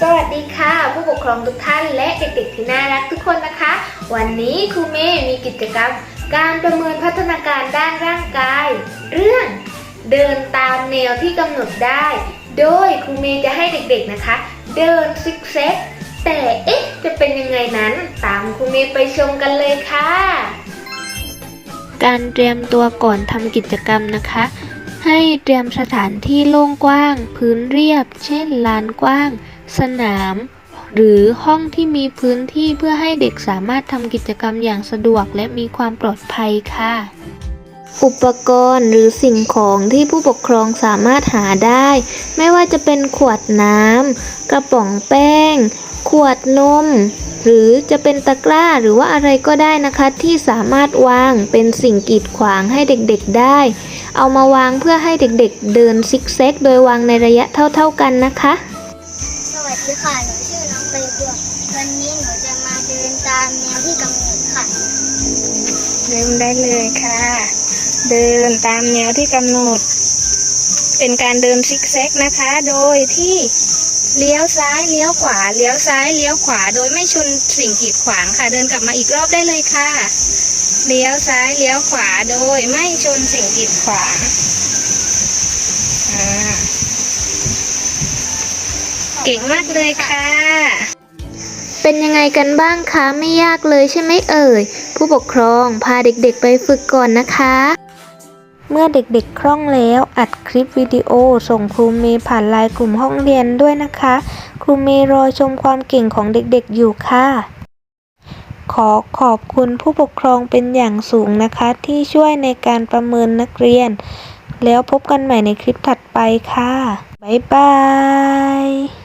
สวัสดีค่ะ ผู้ปกครองทุกท่านและเด็กๆที่น่ารักทุกคนนะคะ วันนี้ครูเมย์มีกิจกรรม การประเมินพัฒนาการด้านร่างกาย เรื่องเดินตามแนวที่กำหนดได้ โดยครูเมย์จะให้เด็กๆนะคะ เดินซิกแซกแต่เอ๊ะจะเป็นยังไงนั้นตามครูเมย์ไปชมกันเลยค่ะ การเตรียมตัวก่อนทำกิจกรรมนะคะ ให้เตรียมสถานที่โล่งกว้าง พื้นเรียบ เช่นลานกว้าง สนาม หรือห้องที่มีพื้นที่เพื่อให้เด็กสามารถทำกิจกรรมอย่างสะดวกและมีความปลอดภัยค่ะ อุปกรณ์หรือสิ่งของที่ผู้ปกครองสามารถหาได้ ไม่ว่าจะเป็นขวดน้ำกระป๋องแป้ง ขวดนม หรือจะเป็นตะกร้าหรือว่าอะไรก็ได้นะคะที่สามารถวางเป็นสิ่งกีดขวางให้เด็กๆได้ เอามาวางเพื่อให้เด็กๆ เดินซิกแซกโดยวางในระยะเท่าๆกันนะคะ สวัสดีค่ะ หนูชื่อน้องใบบัววันนี้หนูจะมาเดินตามแนวที่กำหนดค่ะเริ่มได้เลยค่ะ เดินตามแนวที่กำหนด เป็นการเดินซิกแซกนะคะ โดยที่เลี้ยวซ้ายเลี้ยวขวาเลี้ยวซ้ายเลี้ยวขวา โดยไม่ชนสิ่งกีดขวางค่ะ เดินกลับมาอีกรอบได้เลยค่ะ เลี้ยวซ้ายเลี้ยวขวาโดยไม่ชนสิ่งกีดขวางเก่งมากเลยค่ะ เป็นยังไงกันบ้างคะ ไม่ยากเลยใช่ไหมเอ่ย ผู้ปกครองพาเด็กๆไปฝึกก่อนนะคะ เมื่อเด็กๆ คล่องแล้ว อัดคลิปวิดีโอ ส่งครูเมย์ผ่านไลน์กลุ่มห้องเรียนด้วยนะคะ ครูเมย์รอชมความเก่งของเด็กๆ อยู่ค่ะ ขอขอบคุณผู้ปกครองเป็นอย่างสูงนะคะ ที่ช่วยในการประเมินนักเรียน แล้วพบกันใหม่ในคลิปถัดไปค่ะ บ๊ายบาย